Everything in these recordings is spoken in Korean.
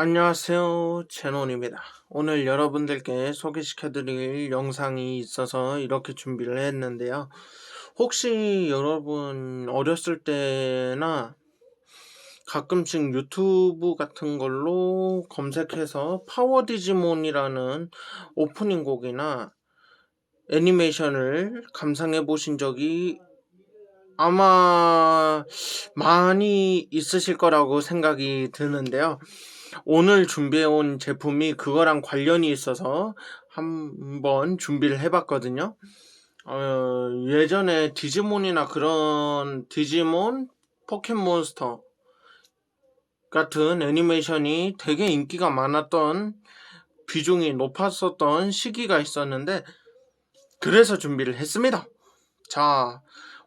안녕하세요. 제논입니다. 오늘 여러분들께 소개시켜 드릴 영상이 있어서 이렇게 준비를 했는데요. 혹시 여러분 어렸을 때나 가끔씩 유튜브 같은 걸로 검색해서 파워 디지몬이라는 오프닝 곡이나 애니메이션을 감상해 보신 적이 아마 많이 있으실 거라고 생각이 드는데요. 오늘 준비해온 제품이 그거랑 관련이 있어서 한번 준비를 해봤거든요. 어, 예전에 디지몬이나 그런 디지몬, 포켓몬스터 같은 애니메이션이 되게 인기가 많았던 비중이 높았었던 시기가 있었는데 그래서 준비를 했습니다. 자,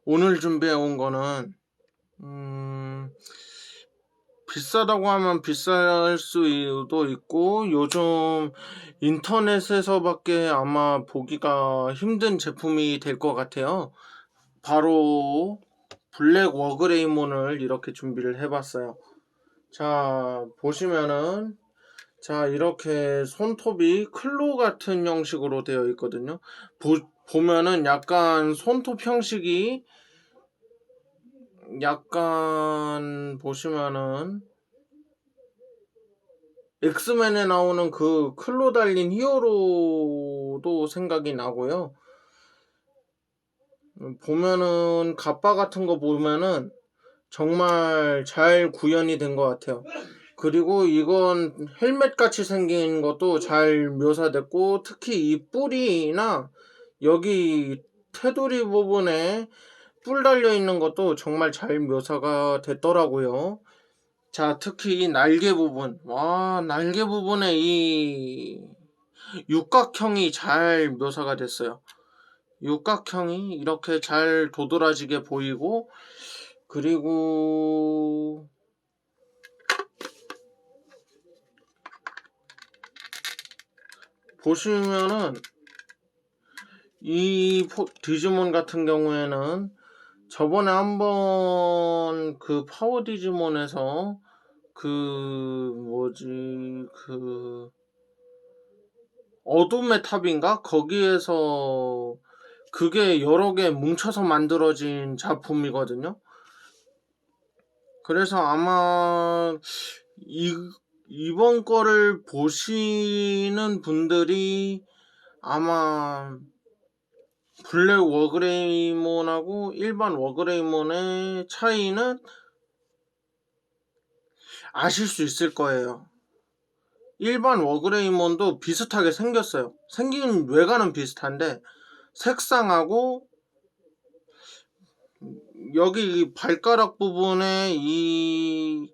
오늘 준비해 온 거는 음, 비싸다고 하면 비쌀 수도 있고 요즘 인터넷에서밖에 아마 보기가 힘든 제품이 될 것 같아요. 바로 블랙 워그레이몬을 이렇게 준비를 해봤어요. 자 보시면은 자 이렇게 손톱이 클로 같은 형식으로 되어 있거든요. 보, 보면은 약간 손톱 형식이 약간 보시면은 엑스맨에 나오는 그 클로 달린 히어로도 생각이 나고요. 보면은 갑바 같은 거 보면은 정말 잘 구현이 된 것 같아요. 그리고 이건 헬멧 같이 생긴 것도 잘 묘사됐고 특히 이 뿌리나 여기 테두리 부분에 뿔 달려 있는 것도 정말 잘 묘사가 됐더라고요. 자, 특히 이 날개 부분. 와, 날개 부분에 이 육각형이 잘 묘사가 됐어요. 육각형이 이렇게 잘 도드라지게 보이고, 그리고 보시면은 이 디지몬 같은 경우에는 저번에 한번 그 파워 디지몬에서 그 뭐지 그 어둠의 탑인가 거기에서 그게 여러 개 뭉쳐서 만들어진 작품이거든요. 그래서 아마 이, 이번 거를 보시는 분들이 아마 블랙 워그레이몬하고 일반 워그레이몬의 차이는 아실 수 있을 거예요. 일반 워그레이몬도 비슷하게 생겼어요. 생긴 외관은 비슷한데 색상하고 여기 발가락 부분에 이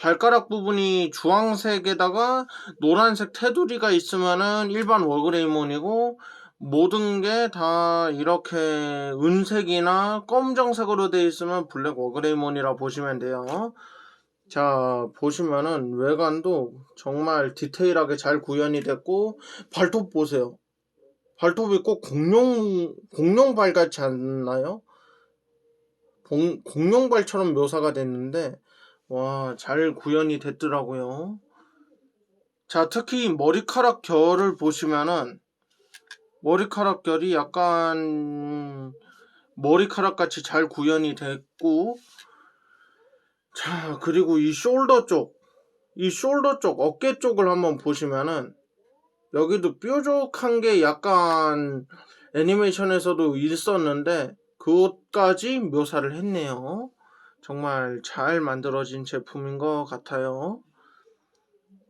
발가락 부분이 주황색에다가 노란색 테두리가 있으면은 일반 워그레이몬이고 모든 게 다 이렇게 은색이나 검정색으로 되어 있으면 블랙 워그레이몬이라 보시면 돼요. 자, 보시면은 외관도 정말 디테일하게 잘 구현이 됐고, 발톱 보세요. 발톱이 꼭 공룡, 공룡 발 같지 않나요? 공, 공룡 발처럼 묘사가 됐는데, 와, 잘 구현이 됐더라고요. 자, 특히 머리카락 결을 보시면은, 머리카락 결이 약간 머리카락 같이 잘 구현이 됐고 자 그리고 이 숄더 쪽 이 숄더 쪽 어깨 쪽을 한번 보시면은 여기도 뾰족한 게 약간 애니메이션에서도 있었는데 그것까지 묘사를 했네요. 정말 잘 만들어진 제품인 것 같아요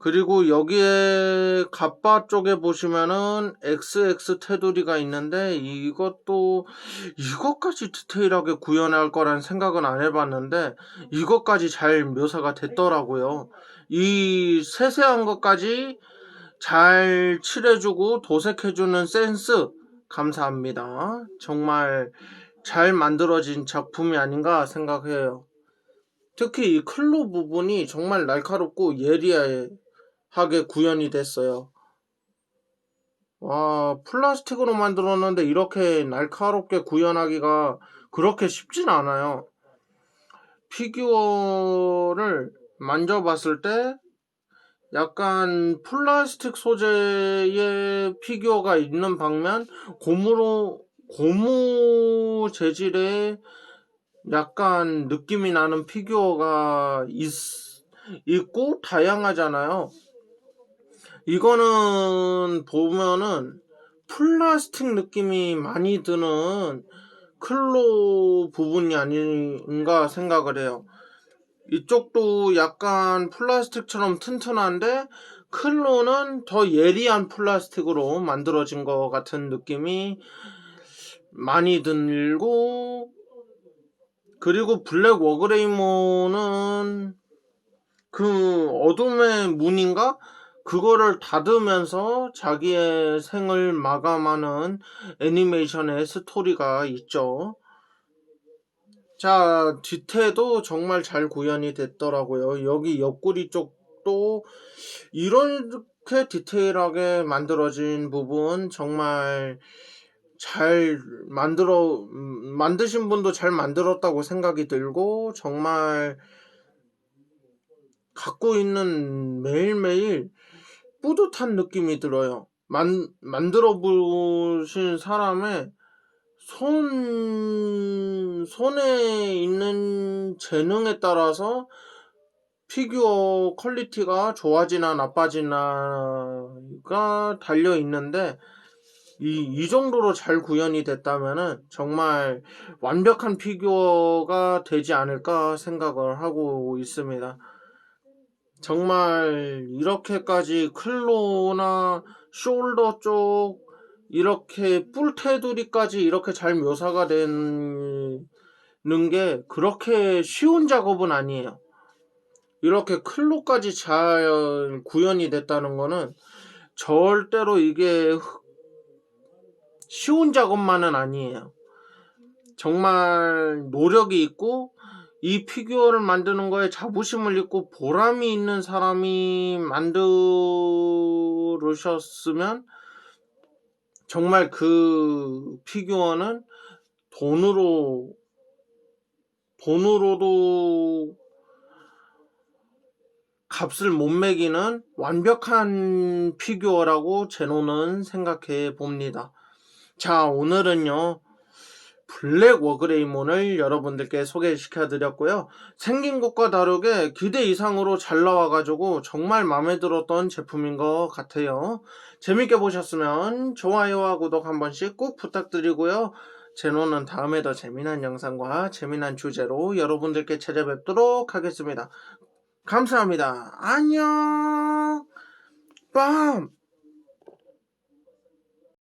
그리고 여기에 갑바 쪽에 보시면은 XX 테두리가 있는데 이것도 이것까지 디테일하게 구현할 거란 생각은 안 해봤는데 이것까지 잘 묘사가 됐더라고요. 이 세세한 것까지 잘 칠해주고 도색해주는 센스 감사합니다. 정말 잘 만들어진 작품이 아닌가 생각해요. 특히 이 클로 부분이 정말 날카롭고 예리해 하게 구현이 됐어요. 와, 플라스틱으로 만들었는데 이렇게 날카롭게 구현하기가 그렇게 쉽진 않아요. 피규어를 만져봤을 때 약간 플라스틱 소재의 피규어가 있는 방면 고무로 고무 재질의 약간 느낌이 나는 피규어가 있, 있고 다양하잖아요. 이거는 보면은 플라스틱 느낌이 많이 드는 클로 부분이 아닌가 생각을 해요. 이쪽도 약간 플라스틱처럼 튼튼한데 클로는 더 예리한 플라스틱으로 만들어진 것 같은 느낌이 많이 들고 그리고 블랙 워그레이모는 그 어둠의 문인가? 그거를 닫으면서 자기의 생을 마감하는 애니메이션의 스토리가 있죠. 자, 뒤태도 정말 잘 구현이 됐더라고요. 여기 옆구리 쪽도 이렇게 디테일하게 만들어진 부분 정말 잘 만들어 음, 만드신 분도 잘 만들었다고 생각이 들고 정말 갖고 있는 매일매일 뿌듯한 느낌이 들어요. 만, 만들어 보신 사람의 손, 손에 있는 재능에 따라서 피규어 퀄리티가 좋아지나 나빠지나가 달려 있는데 이, 이 정도로 잘 구현이 됐다면은 정말 완벽한 피규어가 되지 않을까 생각을 하고 있습니다. 정말 이렇게까지 클로나 숄더 쪽 이렇게 뿔테두리까지 이렇게 잘 묘사가 되는 게 그렇게 쉬운 작업은 아니에요. 이렇게 클로까지 잘 구현이 됐다는 거는 절대로 이게 쉬운 작업만은 아니에요. 정말 노력이 있고 이 피규어를 만드는 거에 자부심을 있고 보람이 있는 사람이 만들으셨으면 정말 그 피규어는 돈으로 돈으로도 값을 못 매기는 완벽한 피규어라고 제노는 생각해 봅니다. 자, 오늘은요. 블랙 워그레이몬을 여러분들께 소개시켜 드렸고요. 생긴 것과 다르게 기대 이상으로 잘 나와가지고 정말 마음에 들었던 제품인 것 같아요. 재밌게 보셨으면 좋아요와 구독 한 번씩 꼭 부탁드리고요. 제노는 다음에 더 재미난 영상과 재미난 주제로 여러분들께 찾아뵙도록 하겠습니다. 감사합니다. 안녕! 빰!